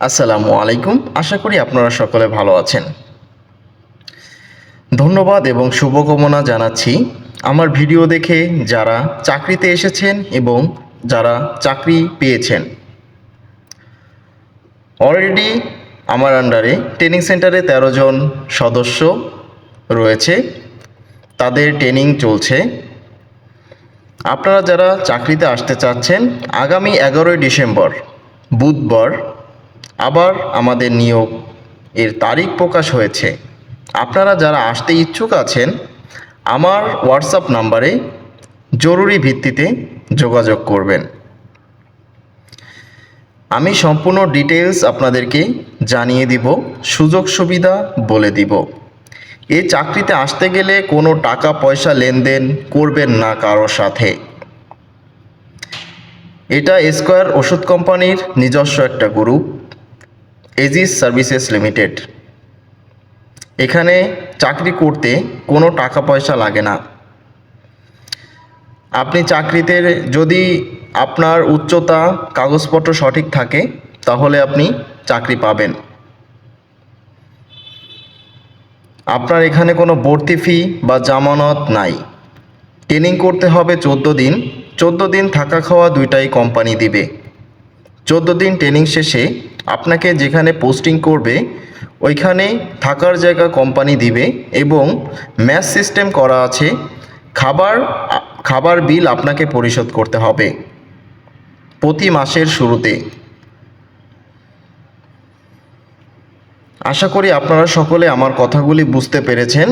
আসসালামু আলাইকুম। আশা করি আপনারা সকলে ভালো আছেন। ধন্যবাদ এবং শুভকামনা জানাচ্ছি আমার ভিডিও দেখে যারা চাকরিতে এসেছেন এবং যারা চাকরি পেয়েছেন। অলরেডি আমার আন্ডারে ট্রেনিং সেন্টারে তেরো জন সদস্য রয়েছে। তাদের ট্রেনিং চলছে। আপনারা যারা চাকরিতে আসতে চাচ্ছেন, আগামী এগারোই ডিসেম্বর, বুধবার আবার আমাদের নিয়োগ এর তারিখ প্রকাশ হয়েছে। আপনারা যারা আসতে ইচ্ছুক আছেন, আমার হোয়াটসঅ্যাপ নাম্বারে জরুরি ভিত্তিতে যোগাযোগ করবেন। আমি সম্পূর্ণ ডিটেলস আপনাদেরকে জানিয়ে দিব, সুযোগ সুবিধা বলে দিব। এই চাকরিতে আসতে গেলে কোনো টাকা পয়সা লেনদেন করবেন না কারোর সাথে। এটা স্কোয়ার ওষুধ কোম্পানির নিজস্ব একটা গ্রুপ এজিস সার্ভিসেস লিমিটেড এখানে চাকরি করতে কোনো টাকা পয়সা লাগে না। আপনি চাকরিতে যদি আপনার উচ্চতা কাগজপত্র সঠিক থাকে, তাহলে আপনি চাকরি পাবেন। আপনার এখানে কোনো ভর্তি ফি বা জামানত নাই। ট্রেনিং করতে হবে চোদ্দ দিন। চোদ্দ দিন থাকা খাওয়া দুইটাই কোম্পানি দিবে। চোদ্দ দিন ট্রেনিং শেষে আপনাকে যেখানে পোস্টিং করবে, ওইখানে থাকার জায়গা কোম্পানি দিবে এবং ম্যাচ সিস্টেম করা আছে, খাবার খাবার বিল আপনাকে পরিশোধ করতে হবে প্রতি মাসের শুরুতে। আশা করি আপনারা সকলে আমার কথাগুলি বুঝতে পেরেছেন।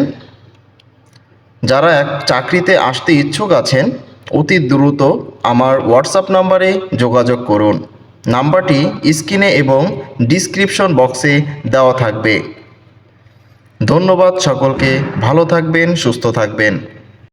যারা এক চাকরিতে আসতে ইচ্ছুক আছেন, অতি দ্রুত আমার হোয়াটসঅ্যাপ নাম্বারে যোগাযোগ করুন। নাম্বারটি স্ক্রিনে এবং ডিসক্রিপশন বক্সে দেওয়া থাকবে। ধন্যবাদ সকলকে ভালো থাকবেন সুস্থ থাকবেন।